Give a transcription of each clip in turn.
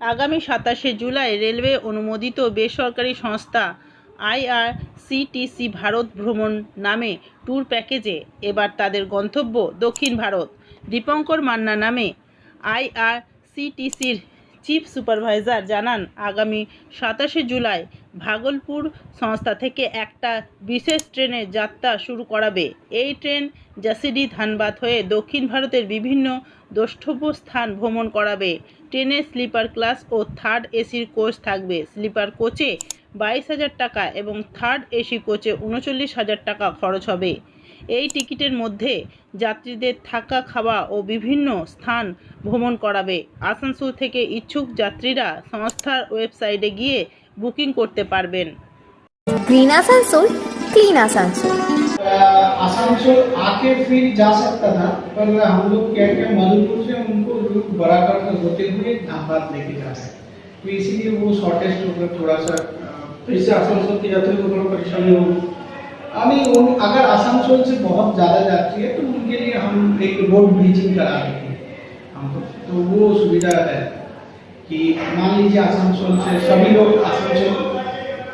আগামী সাতাশে জুলাই রেলওয়ে অনুমোদিত বেসরকারি সংস্থা আইআরসিটিসি ভারত ভ্রমণ নামে ট্যুর প্যাকেজে এবার তাদের গন্তব্য দক্ষিণ ভারত। দীপঙ্কর মান্না নামে আইআরসিটিসির চিফ সুপারভাইজার জানান, আগামী সাতাশে জুলাই ভাগলপুর সংস্থা থেকে একটা বিশেষ ট্রেনের যাত্রা শুরু করাবে। এই ট্রেন জাসিডি ধানবাদ হয়ে দক্ষিণ ভারতের বিভিন্ন দ্রষ্টব্য স্থান ভ্রমণ করাবে। ট্রেনের স্লিপার ক্লাস ও থার্ড এসির কোচ থাকবে। স্লিপার কোচে বাইশ হাজার টাকা এবং থার্ড এসি কোচে উনচল্লিশ হাজার টাকা খরচ হবে। এই টিকিটের মধ্যে যাত্রীদের থাকা খাওয়া ও বিভিন্ন স্থান ভ্রমণ করাবে আসানসোল থেকে ইচ্ছুক যাত্রীরা সংস্থার ওয়েবসাইটে গিয়ে বুকিং করতে পারবেন ग्रीन आसनसोल क्लीन आसनसोल आसनसोल आके फिर जा सकता था पर हम लोग क्या क्या मधुपुर से उनको रूट बराबर होते हुए धनबाद लेके जा सकते तो इसीलिए वो शॉर्टेस्ट होगा थोड़ा सा अ, इससे आसनसोल की यात्री को थोड़ा परेशानी होगी अभी उन अगर आसनसोल से बहुत ज़्यादा जाती है तो उनके लिए हम एक रोड ब्रिजिंग करा देंगे हमको तो वो सुविधा है कि मान लीजिए आसनसोल से सभी लोग आसनसोल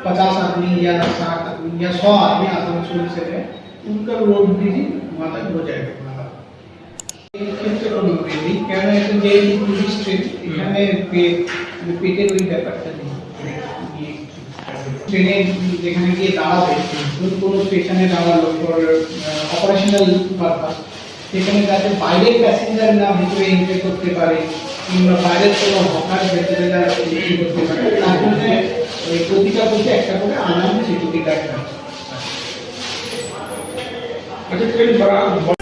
पचास आदमी या साठ आदमी या सौ आदमी आसनसोल से है उनका रोड ब्रिजिंग वहाँ तक हो जाएगा এই ক্ষেত্রে কোনো ব্রিজিং কেন এটা যে টুরিস্ট ট্রেন এখানে পে- মানে পেটের ওই ব্যাপারটা নেই ট্রেনে যেখানে গিয়ে দাঁড়াবে ধরুন কোনো স্টেশনে দাঁড়ালো ফর অপারেশনাল পারপাস সেখানে যাতে বাইরের প্যাসেঞ্জার না ভিতরে এন্ট্রি করতে পারে কিংবা বাইরের কোনো হকার ভেতরে যারা এন্ট্রি করতে পারে তার জন্য প্রতিটা প্রতি একটা করে আনাম সেটুকি দেখা আচ্ছা